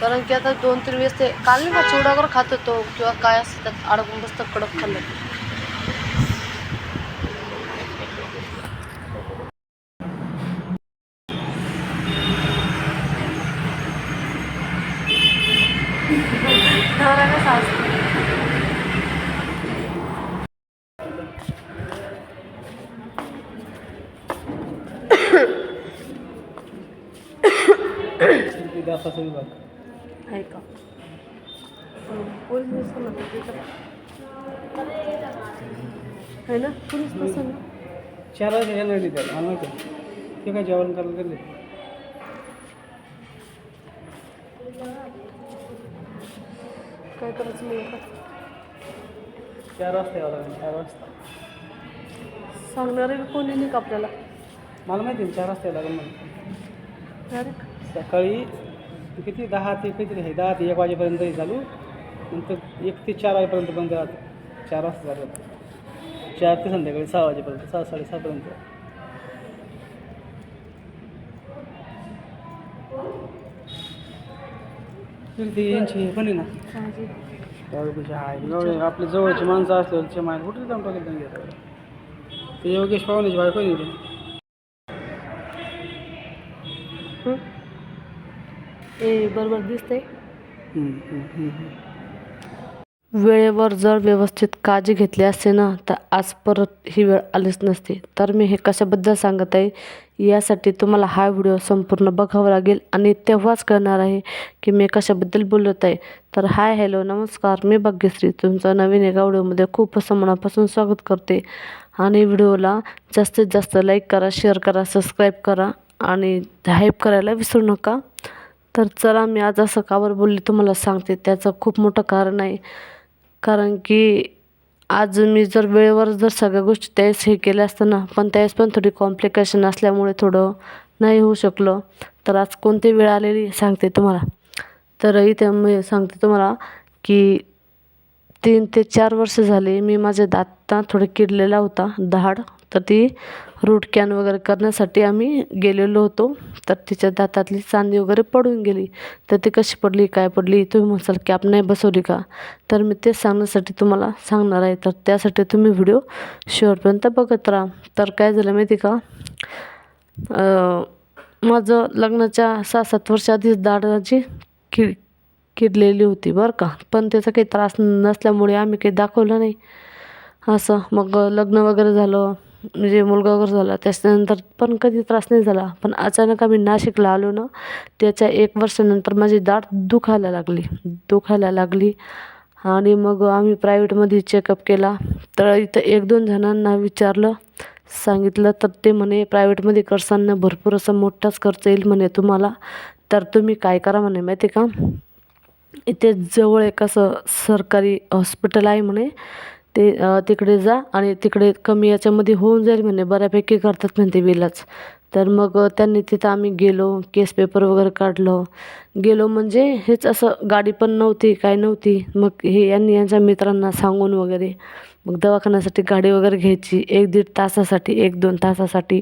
कारण की आता दोन तीन वेळेस ते काल नाही का चिवडा वगैरे खात होतो किंवा काय असतं त्यात अडकून बसतं कडक खाल्लं की. नवऱ्याला सासू. आहे का हं, पोलीस नसेल ना तिथं. आहे ना? पोलीस नसेल ना? चार वाजता येणार नाही त्याला. मला आहे. ते काय जेवण करायला गेले? काय करायचं मग आता? चार वाजता यावं लागेल चार वाजता. सांगणारे बी कोणी नाही का आपल्याला? मला माहिती आहे चार वाजता यावं लागेल मला डायरेक्ट किती? दहा ते किती आहे? दहा ते एक वाजेपर्यंतही चालू. नंतर एक ते चार वाजेपर्यंत बंद राहते. चार वाजता चालू होतं. चार ते संध्याकाळी सहा वाजेपर्यंत सहा साडेसहापर्यंत तर यांची पण आहे ना. माझी आपले जवळची माणसं असल्यावर माहिती कुठे जाऊन टाकेल ते योगेश पाहुण्याची बायको आहे ना ती. हं? ए बरोबर दिसतंय. हम्म. वेळेवर जर व्यवस्थित काळजी घेतली असते ना तर आज परत ही वेळ आलीच नसती. तर मी हे कशाबद्दल सांगत आहे यासाठी तुम्हाला हा व्हिडिओ संपूर्ण बघावा लागेल आणि तेव्हाच कळणार आहे की मी कशाबद्दल बोलत आहे. तर हाय हॅलो नमस्कार. मी भाग्यश्री. तुमचं नवीन एका व्हिडिओमध्ये खूप असं मनापासून स्वागत करते. आणि व्हिडिओला जास्तीत जास्त लाईक करा शेअर करा सबस्क्राईब करा आणि हाईप करायला विसरू नका. तर चला मी आज असं कावर बोलली तुम्हाला सांगते त्याचं खूप मोठं कारण आहे. कारण की आज मी जर वेळेवर जर सगळ्या गोष्टी त्यावेळेस हे केल्या असतं ना पण त्यावेळेस पण थोडी कॉम्प्लिकेशन असल्यामुळे थोडं नाही होऊ शकलं. तर आज कोणती वेळ आलेली सांगते तुम्हाला. तर इथे मी सांगते तुम्हाला की तीन ते चार वर्ष झाले मी माझ्या दात थोडं किडलेला होता दहाड. तर ती रूट कॅन वगैरे करण्यासाठी आम्ही गेलेलो होतो. तर तिच्या दातातली चांदी वगैरे पडून गेली. तर ती कशी पडली काय पडली तुम्ही म्हणसाल कॅप नाही बसवली का? तर मी ते सांगण्यासाठी तुम्हाला सांगणार आहे. तर त्यासाठी तुम्ही व्हिडिओ शेवटपर्यंत बघत राहा. तर काय झालं माहिती का? माझं लग्नाच्या सहा सात वर्ष आधीच किड किडलेली होती बरं का. पण त्याचा काही त्रास नसल्यामुळे आम्ही काही दाखवलं नाही. असं मग लग्न वगैरे झालं. म्हणजे मुलगा वगैरे झाला त्याच्यानंतर पण कधी त्रास नाही झाला. पण अचानक आम्ही नाशिकला आलो ना त्याच्या एक वर्षानंतर माझी दाढ दुखायला लागली. दुखायला लागली. आणि मग आम्ही प्रायव्हेटमध्ये चेकअप केला. तर इथं एक दोन जणांना विचारलं सांगितलं तर ते म्हणे प्रायव्हेटमध्ये करताना भरपूर असा मोठाच खर्च येईल म्हणे तुम्हाला. तर तुम्ही काय करा म्हणे माहिती का? इथे जवळ एक असं सरकारी हॉस्पिटल आहे म्हणे. ते तिकडे जा आणि तिकडे कमी याच्यामध्ये होऊन जाईल म्हणे. बऱ्यापैकी करतात म्हणते विलाच तर मग त्यांनी तिथं आम्ही गेलो केस पेपर वगैरे काढलं. गेलो म्हणजे हेच असं गाडी पण नव्हती काय नव्हती. मग हे यांनी यांच्या मित्रांना सांगून वगैरे मग दवाखान्यासाठी गाडी वगैरे घ्यायची. एक दीड तासासाठी एक दोन तासासाठी.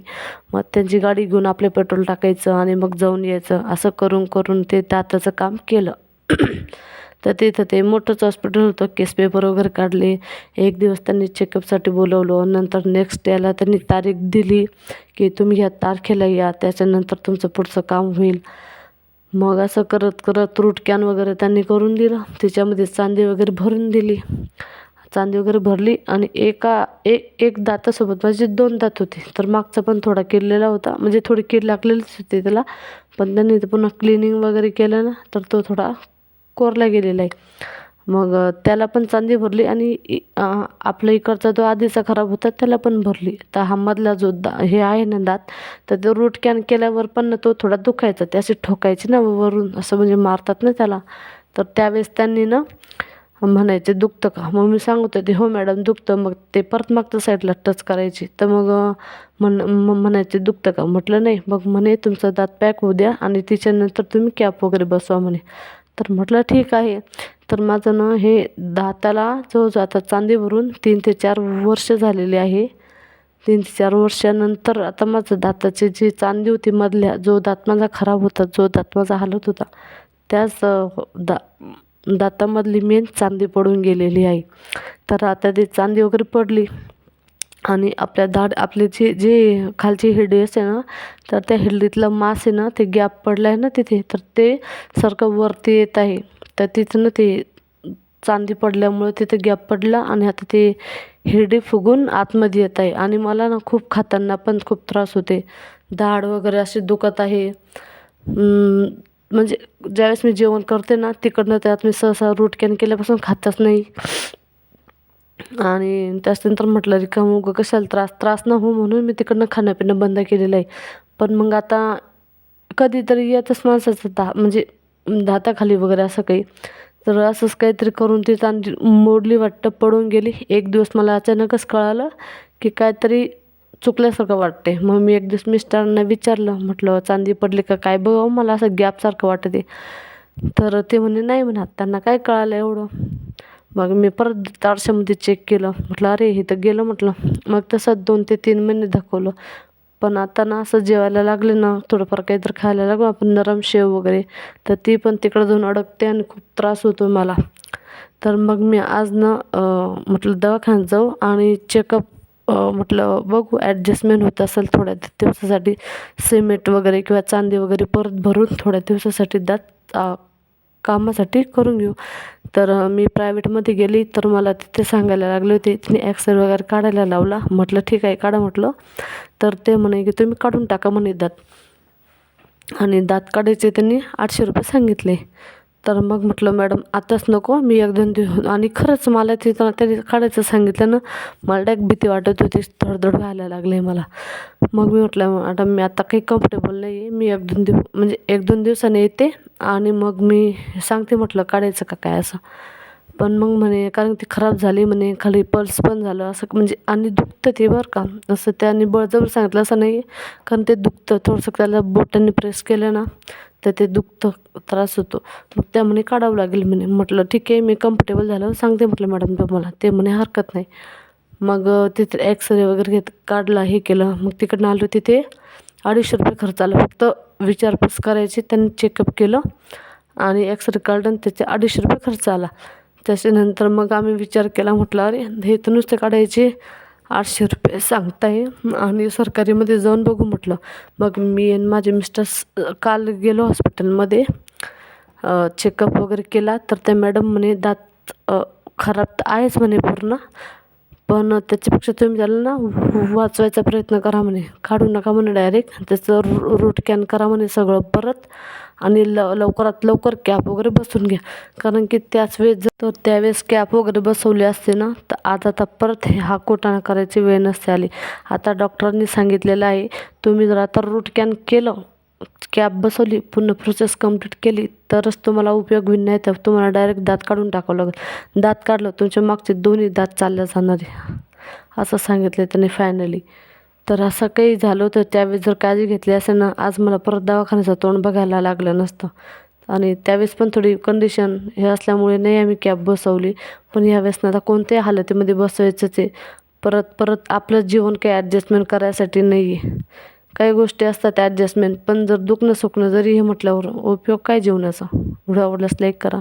मग त्यांची गाडी घेऊन आपले पेट्रोल टाकायचं आणि मग जाऊन यायचं. असं करून करून ते दाताचं काम केलं. तर तिथं ते मोठंच हॉस्पिटल होतं. केस पेपर वगैरे काढले. एक दिवस त्यांनी चेकअपसाठी बोलवलं. नंतर नेक्स्ट डेला त्यांनी तारीख दिली की तुम्ही ह्या तारखेला या. त्याच्यानंतर तुमचं पुढचं काम होईल. मग असं करत करत रूट कॅन वगैरे त्यांनी करून दिलं. त्याच्यामध्ये चांदी वगैरे भरून दिली. चांदी वगैरे भरली आणि एका एक एक दातासोबत माझे दोन दात होते. तर मागचा पण थोडा किडलेला होता. म्हणजे थोडी कीड लागलेलीच होती त्याला. पण त्यांनी ते पुन्हा क्लिनिंग वगैरे केलं ना तर तो थोडा कोरला गेलेला आहे. मग त्याला पण चांदी भरली आणि आपल्या इकडचा जो आधीचा खराब होता त्याला पण भरली. तर हा मधला जो दा हे आहे ना दात तर तो रूट कॅन केल्यावर पण ना तो थोडा दुखायचा. ते असे ठोकायचे ना वरून असं म्हणजे मारतात ना त्याला. तर त्यावेळेस त्यांनी ना म्हणायचे दुखतं का? मग मी सांगत होते हो मॅडम दुखतं. मग ते परत मागच्या साईडला टच करायची. तर मग म्हण म्हणायचे दुखतं का? म्हटलं नाही. मग म्हणे तुमचा दात पॅक होऊ द्या आणि तिच्यानंतर तुम्ही कॅप वगैरे बसवा म्हणे. तर म्हटलं ठीक आहे. तर माझं ना हे दाताला जवळजवळ आता चांदी भरून तीन ते चार वर्ष झालेले आहे. तीन ते चार वर्षानंतर आता माझं दाताची जी चांदी होती मधल्या जो दात माझा खराब होता जो दात माझा हालत होता त्याच दा दातामधली मेन चांदी पडून गेलेली आहे. तर आता ती चांदी वगैरे पडली. आणि आपल्या दाढ आपले जे जे खालची हिरडी असते ना तर त्या हिरडीतलं मांस आहे ना ते गॅप पडलं आहे ना तिथे तर ते सारखं वरती येत आहे. तर तिथं ना ते चांदी पडल्यामुळे तिथे गॅप पडला आणि आता ते हिरडी फुगून आतमध्ये येत आहे. आणि मला ना खूप खाताना पण खूप त्रास होते. दाढ वगैरे अशी दुखत आहे. म्हणजे ज्यावेळेस मी जेवण करते ना तिकडनं त्यात मी सहसा रूट कॅन केल्यापासून खातच नाही. आणि त्याच्यानंतर म्हटलं रिकामं उगं कशाला त्रास? त्रास न हो म्हणून मी तिकडनं खाणंपिणं बंद केलेलं आहे. पण मग आता कधीतरी येतच माणसाचं धा म्हणजे दाताखाली वगैरे असं काही तर असंच काहीतरी करून ती चांदी मोडली वाटतं पडून गेली. एक दिवस मला अचानकच कळालं की काहीतरी चुकल्यासारखं वाटते. मग मी एक दिवस मिस्टरांना विचारलं म्हटलं चांदी पडली का काय? बघावं हो, मला असं गॅपसारखं वाटते. तर ते म्हणे नाही म्हणा त्यांना काय कळालं एवढं? मग मी परत तारशामध्ये चेक केलं. म्हटलं अरे हे तर गेलं म्हटलं. मग तसं दोन ते तीन महिने दाखवलं. पण आता ना असं जेवायला लागले ना थोडंफार काहीतरी खायला लागलो आपण नरम शेव वगैरे. तर ती पण तिकडं जाऊन अडकते आणि खूप त्रास होतो मला. तर मग मी आज ना म्हटलं दवाखान्यात जाऊ आणि चेकअप म्हटलं बघू ॲडजस्टमेंट होत असेल थोड्या दिवसासाठी सिमेंट वगैरे किंवा चांदी वगैरे परत भरून थोड्या दिवसासाठी दात कामासाठी करून घेऊ. तर मी प्रायव्हेटमध्ये गेली तर मला तिथे सांगायला लागले होते तिने ॲक्सरे वगैरे काढायला लावला. म्हटलं ठीक आहे काढा म्हटलं. तर ते म्हणे की तुम्ही काढून टाका म्हणे दात. आणि दात काढायचे त्यांनी आठशे रुपये सांगितले. तर मग म्हटलं मॅडम आताच नको मी एक दोन दिवस आणि खरंच मला तिथं त्यांनी काढायचं सांगितलं ना मला डायक भीती वाटत होती धडधड व्हायला लागले मला. मग मी म्हटलं मॅडम मी आता काही कम्फर्टेबल नाही आहे मी एक दोन दिवस म्हणजे एक दोन दिवसाने येते आणि मग मी सांगते म्हटलं काढायचं का काय असं? पण मग म्हणे कारण ती खराब झाली म्हणे खाली पल्स पण झालं असं म्हणजे आणि दुखतं ते बरं का. असं त्याने बळजबरी सांगितलं असं नाही कारण ते दुखतं. थोडंसं त्याला बोटांनी प्रेस केलं ना तर ते दुखतं त्रास होतो. मग त्या म्हणे काढावं लागेल म्हणे. म्हटलं ठीक आहे मी कम्फर्टेबल झालं सांगते म्हटलं मॅडम तुम्हाला. ते म्हणे हरकत नाही. मग तिथे एक्सरे वगैरे घेत काढला हे केलं. मग तिकडनं आलो तिथे. अडीचशे रुपये खर्च आला. फक्त विचारपूस करायची त्यांनी चेकअप केलं आणि एक्सरे काढलं आणि त्याचे अडीचशे रुपये खर्च आला. त्याच्यानंतर मग आम्ही विचार केला म्हटलं अरे हे तर नुसते काढायचे आठशे रुपये सांगताय. आणि सरकारीमध्ये जाऊन बघू म्हटलं. मग मी आणि माझे मिस्टर काल गेलो हॉस्पिटलमध्ये चेकअप वगैरे केला तर त्या मॅडम म्हणे दात खराब तर आहेच म्हणे पूर्ण पण त्याच्यापेक्षा तुम्ही त्याला ना वाचवायचा प्रयत्न करा म्हणे. काढू नका म्हणे डायरेक्ट त्याचं रू रूट कॅन करा म्हणे सगळं परत. आणि ल लवकरात लवकर कॅप वगैरे बसवून घ्या. कारण की त्याच वेळेस जर तर त्यावेळेस कॅप वगैरे बसवली असते ना तर आता परत हे हा कोटाणा करायची वेळ नसते आली. आता डॉक्टरांनी सांगितलेलं आहे तुम्ही जर आता रूट कॅन केलं कॅप बसवली पूर्ण प्रोसेस कंप्लीट केली तरच तुम्हाला उपयोग होईल नाही तर तुम्हाला डायरेक्ट दात काढून टाकावं लागेल. दात काढलं तुमच्या मागचे दोन्ही दात चालल्या जाणार. आहे असं सांगितलं त्यांनी फायनली तर असं काही झालं तर त्यावेळेस जर काळजी घेतली असेल ना आज मला परत दवाखान्याचं तोंड बघायला लागलं नसतं. आणि त्यावेळेस पण थोडी कंडिशन हे असल्यामुळे नाही आम्ही कॅब बसवली. पण यावेळेस ना आता कोणत्याही हालतीमध्ये बसवायचंच आहे. परत परत आपलं जीवन काही ॲडजस्टमेंट करायसाठी नाही आहे काही गोष्टी असतात ॲडजस्टमेंट पण जर दुखणं सुखणं जरी हे म्हटल्यावर उपयोग काय जीवनाचा? व्हिडिओ आवडल्यास लाईक करा.